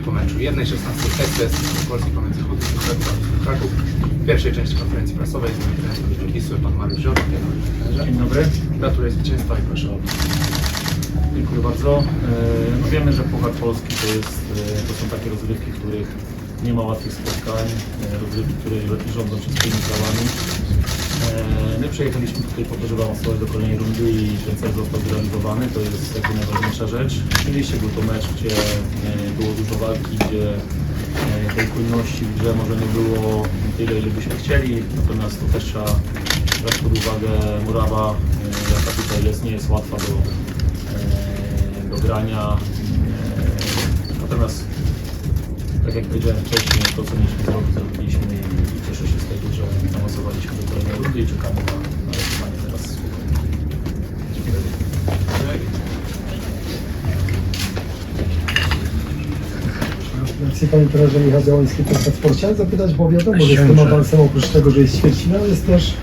i po meczu. 1.16 Tekst Polski pomiędzy Hutów i Kraków. W pierwszej części konferencji prasowej z nami trener Wisły, pan Mariusz Ziorek. Dzień dobry. Gratuluję zwycięstwa i proszę o Dziękuję bardzo. E, No wiemy, że Puchar Polski to, jest, e, to są takie rozgrywki, w których nie ma łatwych spotkań, e, rozgrywki, które rządzą wszystkimi prawami. E, My przyjechaliśmy tutaj po to, żeby awansować do kolejnej rundy i ten cel został zrealizowany. To jest jakby najważniejsza rzecz. Oczywiście był to mecz, gdzie e, było dużo walki, gdzie tej płynności w grze może nie było tyle, ile byśmy chcieli. Natomiast to też trzeba brać pod uwagę murawa, jaka tutaj jest, nie jest łatwa do, do grania. Natomiast tak jak powiedziałem wcześniej, to co mieliśmy zrobić, zrobiliśmy i i cieszę się z tego, że awansowaliśmy do kolejnej rundy i czekamy na, na rozwiązanie teraz. Dziękuję. Gratulacje Panie Trenerze Michał Załoński, Polsat Sport. Chciałem zapytać, bo wiadomo, że z tym awansem oprócz tego, że jest ćwierćfinał, jest też,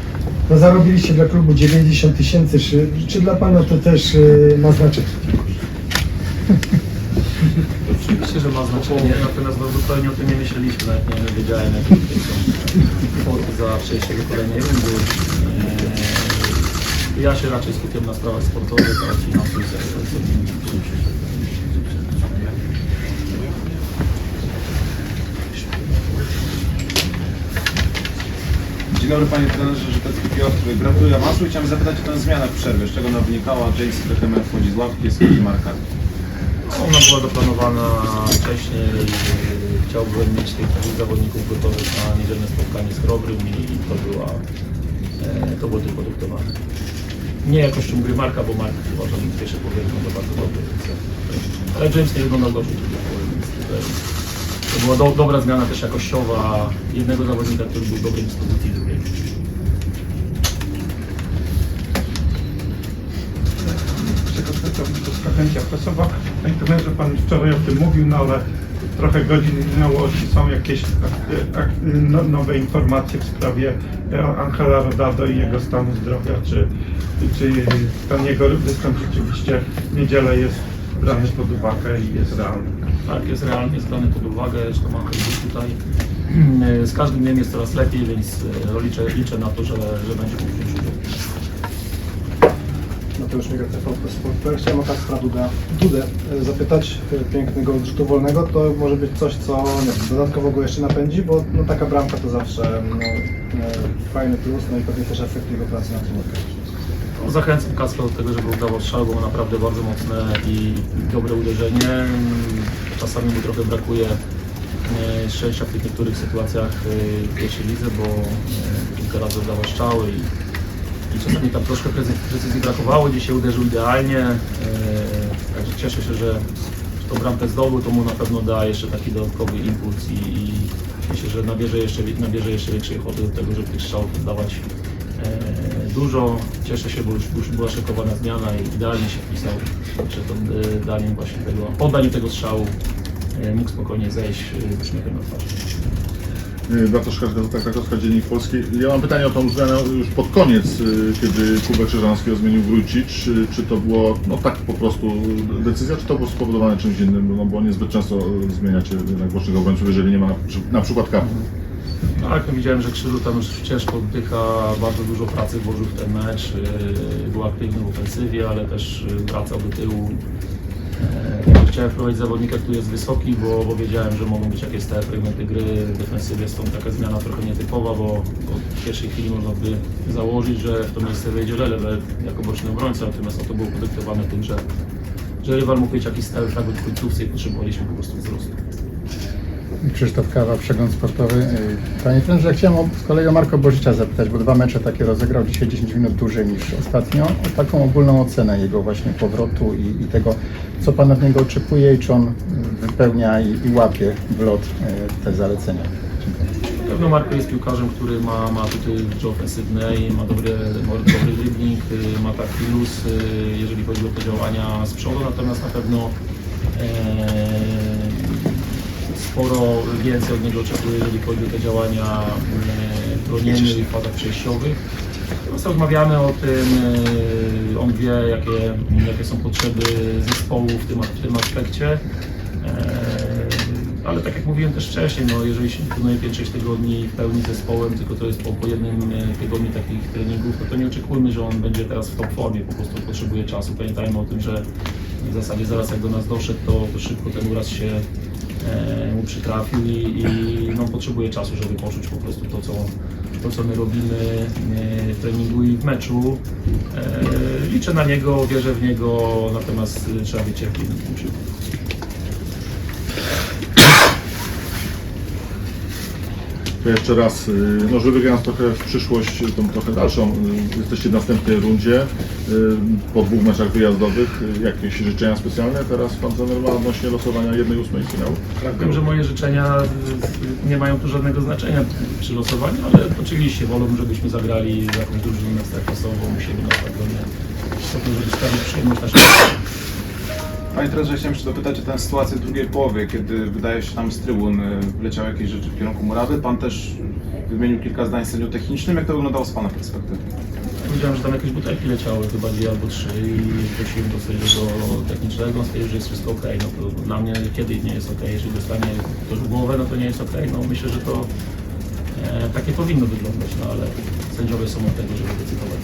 no zarobiliście dla klubu 90 tysięcy, czy, czy dla Pana to też y, ma znaczenie? Oczywiście, że ma znaczenie, natomiast no, zupełnie o tym nie myśleliśmy, nawet nie wiedziałem jakie są kwoty za przejście do kolejnej rundy. Eee, Ja się raczej skupiam na sprawach sportowych, a finansowych Dzień dobry panie trenerze Żytecki Piotr. Gratuluję i chciałem zapytać o tę zmianę w przerwie. Z czego ona wynikała? Jace Beckham wchodzi z ławki, jest Marka. Ona była zaplanowana wcześniej. Chciałbym mieć tych dwóch zawodników gotowych na niedzielne spotkanie z Chrobrym i to była, e, to było tylko dyktowane. Nie jakością gry Marka, bo Mark uważam, w pierwszej połowie wyglądał bardzo dobrze. Ale James nie wyglądał dobrze drugiej to była do, dobra zmiana też jakościowa jednego zawodnika, który był w dobrej dyspozycji drugiego. Czego to chęcia prasowa. Panie trenerze, Pan wczoraj o tym mówił, no ale trochę godzin minęło, czy są jakieś ak- ak- no, nowe informacje w sprawie e, Angela Rodado i jego stanu zdrowia, czy, czy ten jego występ rzeczywiście w niedzielę jest brany pod uwagę i jest realny. Tak, jest realnie zbrany pod uwagę, zresztą mam gdzieś tutaj. Z każdym dniem jest coraz lepiej, więc e, liczę, liczę na to, że, że będzie mógł Miga, TVP Sport. Chciałem o Kacpra Duda, Dudę e, zapytać, e, pięknego odrzutu wolnego, to może być coś, co dodatkowo go jeszcze napędzi, bo no, taka bramka to zawsze no, e, fajny plus, no i pewnie też efekt jego pracy na No, Zachęcam Kacpra do tego, żeby udawał strzał, bo ma naprawdę bardzo mocne i dobre uderzenie. Czasami mu trochę brakuje szczęścia w niektórych sytuacjach w pierwszej lidze, bo kilka razy oddawał strzały i, i czasami tam troszkę precy- precyzji brakowało. Dzisiaj uderzył idealnie, e, także cieszę się, że tą bramkę zdobył, to mu na pewno da jeszcze taki dodatkowy impuls i, i myślę, że nabierze jeszcze, nabierze jeszcze większej ochoty do tego, żeby tych strzałów oddawać e, dużo. Cieszę się, bo już, już była szykowana zmiana i idealnie się wpisał przed e, daniem właśnie tego, oddaniu tego strzału. E, mógł spokojnie zejść e, z uśmiechem na twarzy. Bartosz Gazeta Krakowska, Dziennik Polski. Ja mam pytanie o tą zmianę już pod koniec, y, kiedy Kubę Krzyżanskiego zmienił Wrócić. Czy, czy to było no, tak po prostu decyzja, czy to było spowodowane czymś innym? No bo niezbyt często y, zmieniacie jednak bocznych obrońców, jeżeli nie ma na, przy- na przykład karty. Tak, no widziałem, że Krzyżu tam już ciężko oddycha, bardzo dużo pracy włożył w ten mecz, był aktywny w ofensywie, ale też wracał do tyłu. Chciałem wprowadzić zawodnika, który jest wysoki, bo, bo wiedziałem, że mogą być jakieś stałe fragmenty gry w defensywie, stąd taka zmiana trochę nietypowa, bo, w pierwszej chwili można by założyć, że w to miejsce wejdzie Lelewe jako boczny obrońca, natomiast to było podyktowane tym, że, że rywal mógł mieć jakiś stały fragment w końcówce i potrzebowaliśmy po prostu wzrostu. Krzysztof Kawa, Przegląd Sportowy. Y, Panie trenerze, chciałem z kolei o Marko Bożicza zapytać, bo dwa mecze takie rozegrał, dzisiaj 10 minut dłużej niż ostatnio. O taką ogólną ocenę jego właśnie powrotu i, i tego, co Pan od niego oczekuje i czy on wypełnia i, i łapie w lot y, te zalecenia. Na pewno Marko jest piłkarzem, który ma, ma tutaj grze ofensywnej, ma dobry, dobry dribbling, y, ma taki luz, jeżeli chodzi o te działania z przodu, natomiast na pewno e, sporo więcej od niego oczekuję, jeżeli chodzi o te działania e, bronienne i w fazach przejściowych. Natomiast rozmawiamy o tym, e, on wie jakie, jakie są potrzeby zespołu w tym, w tym aspekcie. E, ale tak jak mówiłem też wcześniej, no jeżeli się wykonuje 5-6 tygodni w pełni zespołem, tylko to jest po, po jednym e, tygodniu takich treningów, no to nie oczekujmy, że on będzie teraz w top formie, po prostu potrzebuje czasu. Pamiętajmy o tym, że w zasadzie zaraz jak do nas doszedł, to, to szybko ten uraz się e, mu przytrafił i, i no, potrzebuje czasu, żeby poczuć po prostu to, co, to, co my robimy e, w treningu i w meczu. E, liczę na niego, wierzę w niego, natomiast e, trzeba być cierpliwym w tym. Jeszcze raz, y, no żeby wygrać trochę w przyszłość, y, tą trochę dalszą, y, jesteście w następnej rundzie, y, po dwóch meczach wyjazdowych, y, jakieś życzenia specjalne teraz pan trener ma odnośnie losowania jednej ósmej finału? Wiem, że moje życzenia y, nie mają tu żadnego znaczenia przy losowaniu, ale oczywiście wolałbym, żebyśmy zagrali jakąś drużyną ekstraklasową u siebie na stadionie, po to, żeby sprawić przyjemność naszym Panie trenerze, chciałem jeszcze dopytać o tę sytuację drugiej połowie, kiedy wydaje się tam z trybun y, wleciały jakieś rzeczy w kierunku murawy. Pan też wymienił kilka zdań sędzią technicznym. Jak to wyglądało z Pana perspektywy? Widziałem, że tam jakieś butelki leciały, chyba dwie albo trzy i prosiłem do sędziego technicznego, on stwierdził, że jest wszystko ok. No dla mnie kiedy nie jest ok, jeżeli dostanie ktoś głowę, no to nie jest ok. No myślę, że to e, takie powinno wyglądać, no ale sędziowie są od tego, żeby decydować